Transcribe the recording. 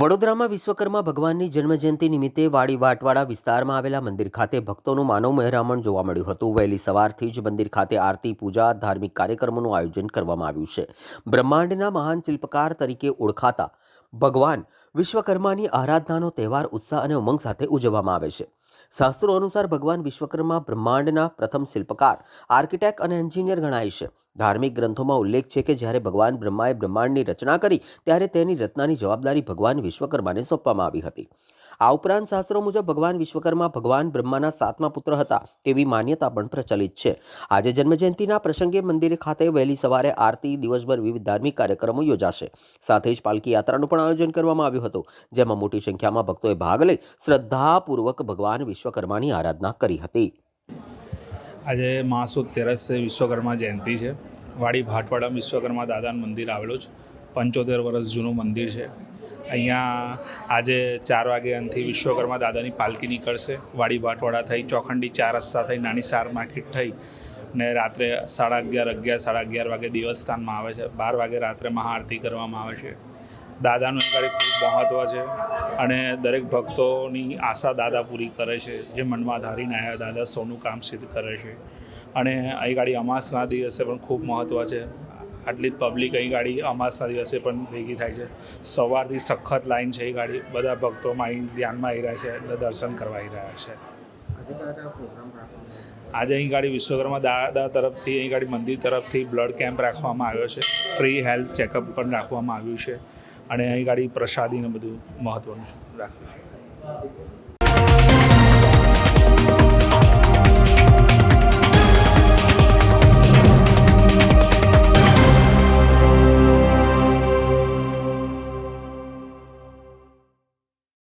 વડોદરામાં વિશ્વકર્મા ભગવાનની જન્મજયંતિ નિમિત્તે વાડી વાટવાડા વિસ્તારમાં આવેલા મંદિર ખાતે ભક્તોનું માનવ મહેરામણ જોવા મળ્યું હતું. વહેલી સવારથી જ મંદિર ખાતે આરતી, પૂજા, ધાર્મિક કાર્યક્રમોનું આયોજન કરવામાં આવ્યું છે. બ્રહ્માંડના મહાન શિલ્પકાર તરીકે ઓળખાતા ભગવાન વિશ્વકર્માની આરાધનાનો તહેવાર, ઉત્સાહ અને ઉમંગ સાથે ઉજવવામાં આવે છે. શાસ્ત્રો અનુસાર ભગવાન વિશ્વકર્મા બ્રહ્માંડના પ્રથમ શિલ્પકાર, આર્કિટેક્ટ અને એન્જિનિયર ગણાય છે. ધાર્મિક ગ્રંથોમાં ઉલ્લેખ છે કે જ્યારે ભગવાન બ્રહ્માએ બ્રહ્માંડની રચના કરી, ત્યારે તેની રચનાની જવાબદારી ભગવાન વિશ્વકર્માને સોંપવામાં આવી હતી. આ ઉપરાંત શાસ્ત્રો મુજબ ભગવાન વિશ્વકર્મા ભગવાન બ્રહ્માના સાતમા પુત્ર હતા તેવી માન્યતા પણ પ્રચલિત છે. આજે જન્મજયંતિના પ્રસંગે મંદિર ખાતે વહેલી સવારે આરતી, દિવસભર વિવિધ ધાર્મિક કાર્યક્રમો યોજાશે. સાથે જ પાલકી યાત્રાનું પણ આયોજન કરવામાં આવ્યું હતું, જેમાં મોટી સંખ્યામાં ભક્તોએ ભાગ લઈ શ્રદ્ધાપૂર્વક ભગવાન વિશ્વકર્માની આરાધના કરી હતી. આજે માસુદ તેરસે વિશ્વકર્મા જયંતિ છે. વાડી ભાટવાડા વિશ્વકર્મા દાદાનું મંદિર આવેલું છે. પંચોતેર વર્ષ જૂનું મંદિર છે. અહીંયા આજે ચાર વાગે અંતથી વિશ્વકર્મા દાદાની પાલકી નીકળશે. વાડી ભાટવાડા થઈ, ચોખંડી ચાર રસ્તા થઈ, નાની સાર માર્કેટ થઈ ને રાત્રે સાડા અગિયાર અગિયાર, સાડા અગિયાર વાગે દેવસ્થાનમાં આવે છે. બાર વાગે રાત્રે મહાઆરતી કરવામાં આવે છે. દાદાનું એ ગાડી ખૂબ મહત્ત્વ છે અને દરેક ભક્તોની આશા દાદા પૂરી કરે છે. જે મનમાં ધારીને આવ્યા દાદા, સૌનું કામ સિદ્ધ કરે છે. અને અહીં ગાડી અમાસના દિવસે પણ ખૂબ મહત્ત્વ છે. આટલી જ પબ્લિક અહીં ગાડી અમાસના દિવસે પણ ભેગી થાય છે. સવારથી સખત લાઈન છે એ ગાડી. બધા ભક્તોમાં અહીં ધ્યાનમાં આવી રહ્યા છે એટલે દર્શન કરવા આવી રહ્યા છે. આજે અહીં ગાડી વિશ્વકર્મા દાદા તરફથી, અહીં ગાડી મંદિર તરફથી બ્લડ કેમ્પ રાખવામાં આવ્યો છે. ફ્રી હેલ્થ ચેકઅપ પણ રાખવામાં આવ્યું છે. અને અહીં ગાડી પ્રસાદીને બધું મહત્ત્વનું રાખ્યું છે.